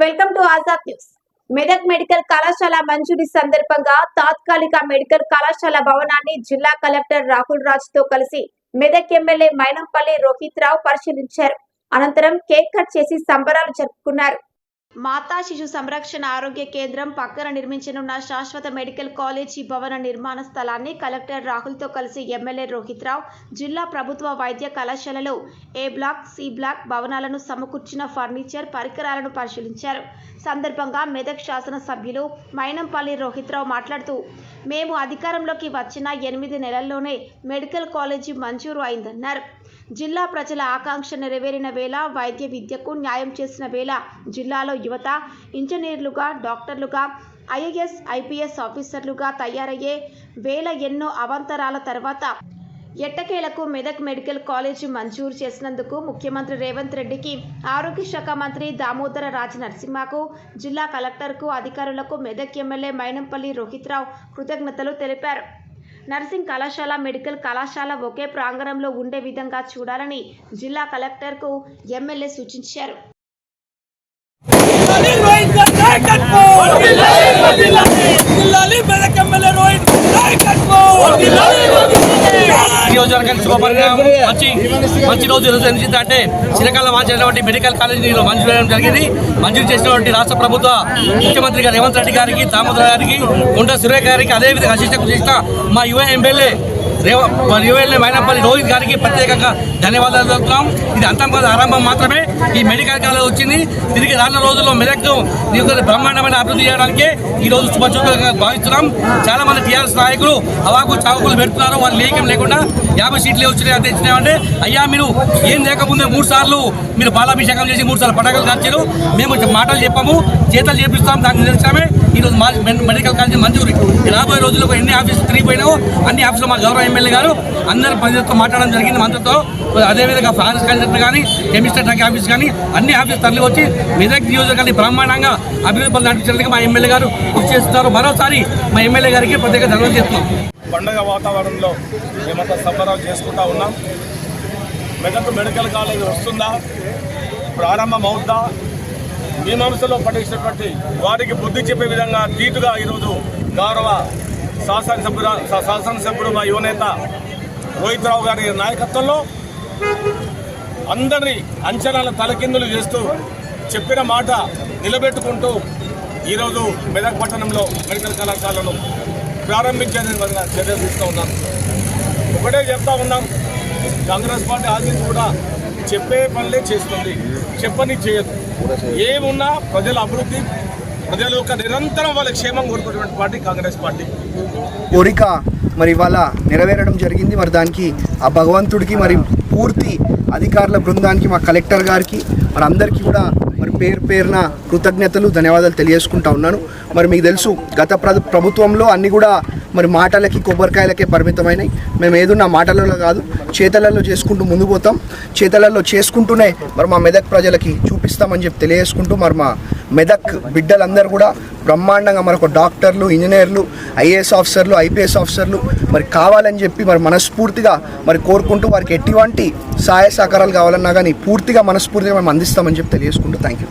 Welcome to Azad news. Medak medical కళాశాల మంజూరీ సందర్భంగా తాత్కాలిక మెడికల్ కళాశాల భవనాన్ని జిల్లా కలెక్టర్ రాహుల్ రాజ్తో కలిసి మెదక్ ఎమ్మెల్యే మైనంపల్లి రోహిత్ రావు పరిశీలించారు. అనంతరం కేక్ కట్ చేసి సంబరాలు జరుపుకున్నారు. మాతా శిశు సంరక్షణ ఆరోగ్య కేంద్రం పక్కన నిర్మించనున్న శాశ్వత మెడికల్ కాలేజీ భవన నిర్మాణ స్థలాన్ని కలెక్టర్ రాహుల్తో కలిసి ఎమ్మెల్యే రోహిత్ రావు జిల్లా ప్రభుత్వ వైద్య కళాశాలలో ఏ బ్లాక్ సి బ్లాక్ భవనాలను సమకూర్చిన ఫర్నిచర్ పరికరాలను పరిశీలించారు. సందర్భంగా మెదక్ శాసనసభ్యులు మైనంపల్లి రోహిత్ రావు మాట్లాడుతూ మేము అధికారంలోకి వచ్చిన ఎనిమిది నెలల్లోనే మెడికల్ కాలేజీ మంజూరు అయిందన్నారు. జిల్లా ప్రజల ఆకాంక్ష నెరవేరిన వేళ వైద్య విద్యకు న్యాయం చేసిన వేళ జిల్లాలో యువత ఇంజనీర్లుగా డాక్టర్లుగా ఐఏఎస్ ఐపీఎస్ ఆఫీసర్లుగా తయారయ్యే వేల ఎన్నో అవాంతరాల తర్వాత ఎట్టకేలకు మెదక్ మెడికల్ కాలేజీ మంజూరు చేసినందుకు ముఖ్యమంత్రి రేవంత్ రెడ్డికి ఆరోగ్య శాఖ మంత్రి దామోదర రాజ నరసింహకు జిల్లా కలెక్టర్కు అధికారులకు మెదక్ ఎమ్మెల్యే మైనంపల్లి రోహిత్ రావు కృతజ్ఞతలు తెలిపారు. నర్సింగ్ కళాశాల మెడికల్ కళాశాల ఒకే ప్రాంగణంలో ఉండే విధంగా చూడాలని జిల్లా కలెక్టర్కు ఎమ్మెల్యే సూచించారు. రోహిత్ గారి నాయకత్వం జిల్లాలి మెదక్ ఎమ్మెల్యే రోహిత్ నాయకత్వం నియోజకవర్గానికి శుభపరిణామం. మంచి మంచి రోజు ఈరోజు అంటే చిరకాల వాంచినటువంటి మెడికల్ కాలేజీలో మంజూరు చేయడం జరిగింది. మంజూరు చేసినటువంటి రాష్ట్ర ప్రభుత్వ ముఖ్యమంత్రి గారు రేవంత్ రెడ్డి గారికి దామోదర్ గారికి గుండా సురేఖ గారికి అదేవిధంగా అసిస్టెంట్ చేసిన మా యువ ఎమ్మెల్యే యువఎల్ఏ మైనపల్లి రోహిత్ గారికి ప్రత్యేకంగా ధన్యవాదాలు తెలుపుతున్నాం. ఇది అంతం కాదు ఆరంభం మాత్రమే. ఈ మెడికల్ కాలేజ్ వచ్చింది. తిరిగి రానున్న రోజుల్లో మెదక్ బ్రహ్మాండమైన అభివృద్ధి చేయడానికి ఈ రోజు శుభచూతంగా భావిస్తున్నాం. చాలా మంది టీఆర్ఎస్ నాయకులు అవాకు చావకులు పెడుతున్నారు. వాళ్ళు లేకం లేకుండా యాభై సీట్లు వచ్చినాయి అంతే ఇచ్చినామంటే అయ్యా మీరు ఏం లేకముందే మూడు సార్లు మీరు బాలాభిషేకం చేసి మూడు సార్లు పడగలు కాల్చారు మేము మాటలు చెప్పాము చేతలు చేపిస్తాం దాన్ని నిర్చామే ఈ రోజు మా మెడికల్ కాలేజీ మంజూరు. రాబోయే రోజుల్లో ఎన్ని ఆఫీసులు తిరిగిపోయినావో అన్ని ఆఫీసులు మా గౌరవం ఎమ్మెల్యే గారు అందరు ప్రజలతో మాట్లాడడం జరిగింది. మంత్రితో అదేవిధంగా ఫారెస్ట్ కలెక్టర్ కానీ కెమిస్టర్ టాక్ ఆఫీస్ కానీ అన్ని ఆఫీస్ తరలి వచ్చి మెదక్ నియోజకవర్గాన్ని బ్రహ్మాండంగా అభివృద్ధి పనులు నడిపించడానికి మా ఎమ్మెల్యే గారు కృషి చేస్తున్నారు. మరోసారి మా ఎమ్మెల్యే గారికి ప్రత్యేక ధన్యవాదాలు చేస్తున్నాం పండగ వాతావరణంలో మేమంతా సంబరాలు చేసుకుంటా ఉన్నాం. మెదక్ మెడికల్ కాలేజ్ వస్తుందా? ప్రారంభం అవుద్దా? మీమాంసలో పఠించినటువంటి వారికి బుద్ధి చెప్పే విధంగా తీటుగా ఈరోజు గౌరవ శాసనసభ్యుల శాసనసభ్యుడు మా యువనేత రోహిత్ రావు గారి నాయకత్వంలో అందరి అంచనాల తలకిందులు చేస్తూ చెప్పిన మాట నిలబెట్టుకుంటూ ఈరోజు మెదక్ పట్టణంలో మెడికల్ కళాశాలను ప్రారంభించే చర్యలు తీసుకుని ఉన్నాం. ఒకటే చెప్తా ఉన్నాం కాంగ్రెస్ పార్టీ ఆదించి కూడా చెప్పే పనులే చేస్తుంది. చెప్పని చేయదు. ఏమున్నా ప్రజల అభివృద్ధి ప్రజల యొక్క నిరంతరం వాళ్ళ క్షేమం కోరుకునేటువంటి పార్టీ కాంగ్రెస్ పార్టీ. కోరిక మరి ఇవాళ నెరవేరడం జరిగింది. మరి దానికి ఆ భగవంతుడికి మరి పూర్తి అధికారుల బృందానికి మా కలెక్టర్ గారికి మరి అందరికీ కూడా మరి పేరు పేరున కృతజ్ఞతలు ధన్యవాదాలు తెలియజేసుకుంటా ఉన్నాను. మరి మీకు తెలుసు గత ప్రభుత్వంలో అన్నీ కూడా మరి మాటలకి కొబ్బరికాయలకే పరిమితమైనవి మేము ఏదున్నా మాటలలో కాదు చేతలలో చేసుకుంటూ ముందు పోతాం. చేతలలో చేసుకుంటూనే మరి మా మెదక్ ప్రజలకి చూపిస్తామని చెప్పి తెలియజేసుకుంటూ మరి మా మెదక్ బిడ్డలందరూ కూడా బ్రహ్మాండంగా మరొక డాక్టర్లు ఇంజనీర్లు ఐఏఎస్ ఆఫీసర్లు ఐపీఎస్ ఆఫీసర్లు మరి కావాలని చెప్పి మరి మనస్ఫూర్తిగా మరి కోరుకుంటూ వారికి ఎటువంటి సహాయ సహకారాలు కావాలన్నా కానీ పూర్తిగా మనస్ఫూర్తిగా మేము అందిస్తామని చెప్పి తెలియజేసుకుంటూ థ్యాంక్ యూ